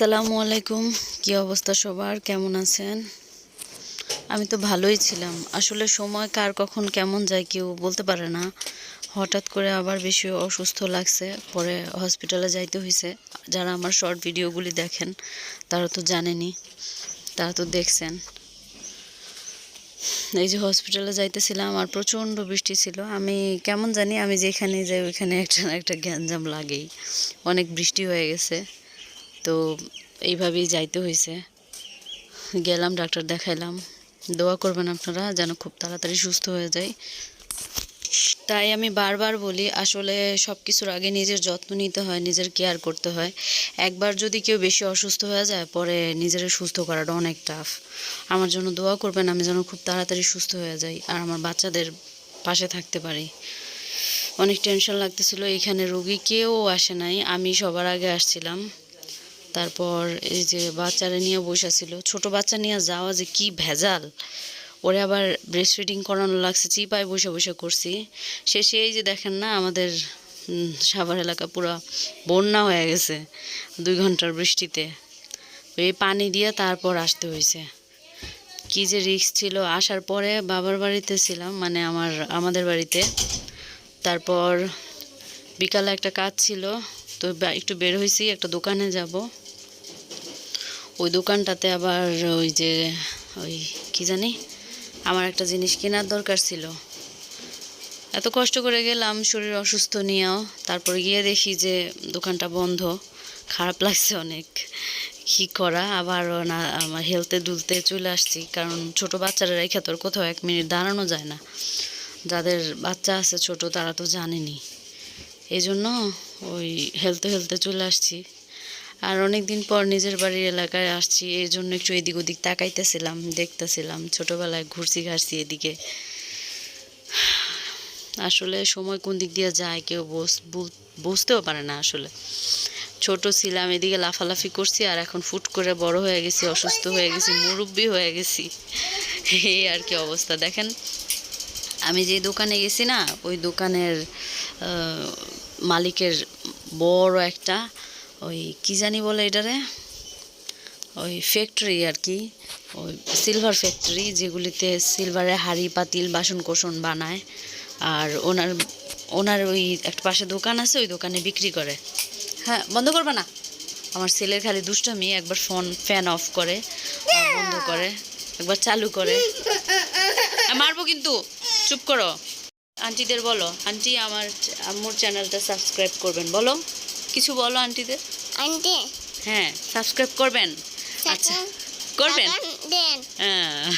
আসসালামু আলাইকুম। কি অবস্থা সবার? কেমন আছেন? আমি তো ভালোই ছিলাম। আসলে সময় কার কখন কেমন যায় কেউ বলতে পারে না। হঠাৎ করে আবার বেশি অসুস্থ লাগছে। পরে হসপিটালে যাইতে হয়েছে যারা আমার শর্ট ভিডিওগুলি দেখেন, তারা তো জানেনি। তারা তো দেখছেন। এই যে হসপিটালে যাইতেছিলাম আর প্রচণ্ড বৃষ্টি ছিল। আমি কেমন জানি, আমি যেখানে যাই, ওইখানে একটা একটা গ্যাঞ্জাম লাগেই। অনেক বৃষ্টি হয়ে গেছে। তো এইভাবেই যাইতে হয়েছে গেলাম, ডাক্তার দেখাইলাম। দোয়া করবেন আপনারা যেন খুব তাড়াতাড়ি সুস্থ হয়ে যায়। তাই আমি বারবার বলি, আসলে সব কিছুর আগে নিজের যত্ন নিতে হয়, নিজের কেয়ার করতে হয়। একবার যদি কেউ বেশি অসুস্থ হয়ে যায়, পরে নিজের সুস্থ করাটা অনেক টাফ আমার জন্য দোয়া করবেন, আমি যেন খুব তাড়াতাড়ি সুস্থ হয়ে যাই আর আমার বাচ্চাদের পাশে থাকতে পারি। অনেক টেনশন লাগতেছিল, এখানে রোগী কেউ আসে নাই, আমি সবার আগে আসছিলাম। তারপর এই যে বাচ্চারা নিয়ে বসে ছিল, ছোট বাচ্চা নিয়ে যাওয়া যে কি ভেজাল। ওরে আবার ব্রেস্ট ফিডিং করানো লাগছে, চিপায় বসে বসে করছি। শেষে এই যে দেখেন না, আমাদের সাভার এলাকা পুরো বন্যা হয়ে গেছে দুই ঘণ্টার বৃষ্টিতে। এই পানি দিয়ে তারপর আসতে হয়েছে। কি যে রিস্ক ছিল, আসার পরে বাবার বাড়িতে ছিলাম মানে আমার, আমাদের বাড়িতে। তারপর বিকালে একটা কাজ ছিল, তো একটু বের হয়েছি, একটা দোকানে যাব। ওই দোকানটাতে আবার ওই যে, ওই কি জানি, আমার একটা জিনিস কেনার দরকার ছিল। এত কষ্ট করে গেলাম, শরীর অসুস্থ নিয়েও। তারপর গিয়ে দেখি যে দোকানটা বন্ধ, খারাপ লাগছে অনেক। কি করা? আবার না, আমার হেলতে দুলতে চলে আসছি। কারণ ছোট বাচ্চারা রেখে তোর কোথাও এক মিনিট দাঁড়ানো যায় না। যাদের বাচ্চা আছে ছোট, তারা তো জানেনি। এই জন্য ওই হেলতে হেলতে চলে আসছি। আর অনেক দিন পর নিজের বাড়ির এলাকায় আসছি, এই জন্য একটু এদিক ওদিক তাকাইতেছিলাম, দেখতেছিলাম। ছোটোবেলায় ঘুরছি, ঘাড়ছি এদিকে। আসলে সময় কোন দিক দিয়ে যায় কেউ বুঝ- বুঝ- বুঝতেও পারে না আসলে। ছোট ছিলাম, এদিকে লাফালাফি করছি আর এখন ফুট করে বড় হয়ে গেছি, অসুস্থ হয়ে গেছি, মুরব্বি হয়ে গেছি। এই আর কি অবস্থা। দেখেন, আমি যে দোকানে গেছি না, ওই দোকানের মালিকের বড় একটা ওই কি জানি বলে এটারে? ওই ফ্যাক্টরি আর কি। ওই সিলভার ফ্যাক্টরি যেগুলিতে সিলভারের হাঁড়ি, পাতিল বাসন কোসন বানায়। আর ওনার ওনার ওই একটা পাশে দোকান আছে, ওই দোকানে বিক্রি করে। হ্যাঁ বন্ধ করবে না? আমার ছেলের খালি দুষ্টামি, একবার ফোন ফ্যান অফ করে বন্ধ করে, একবার চালু করে। মারবো কিন্তু। চুপ করো। আন্টিদের বলো। আন্টি, আমার আম্মুর চ্যানেলটা সাবস্ক্রাইব করবেন, বলো। কিছু বলো আন্টিদের? আন্টি। হ্যাঁ সাবস্ক্রাইব করবেন। আচ্ছা করবেন? হ্যাঁ।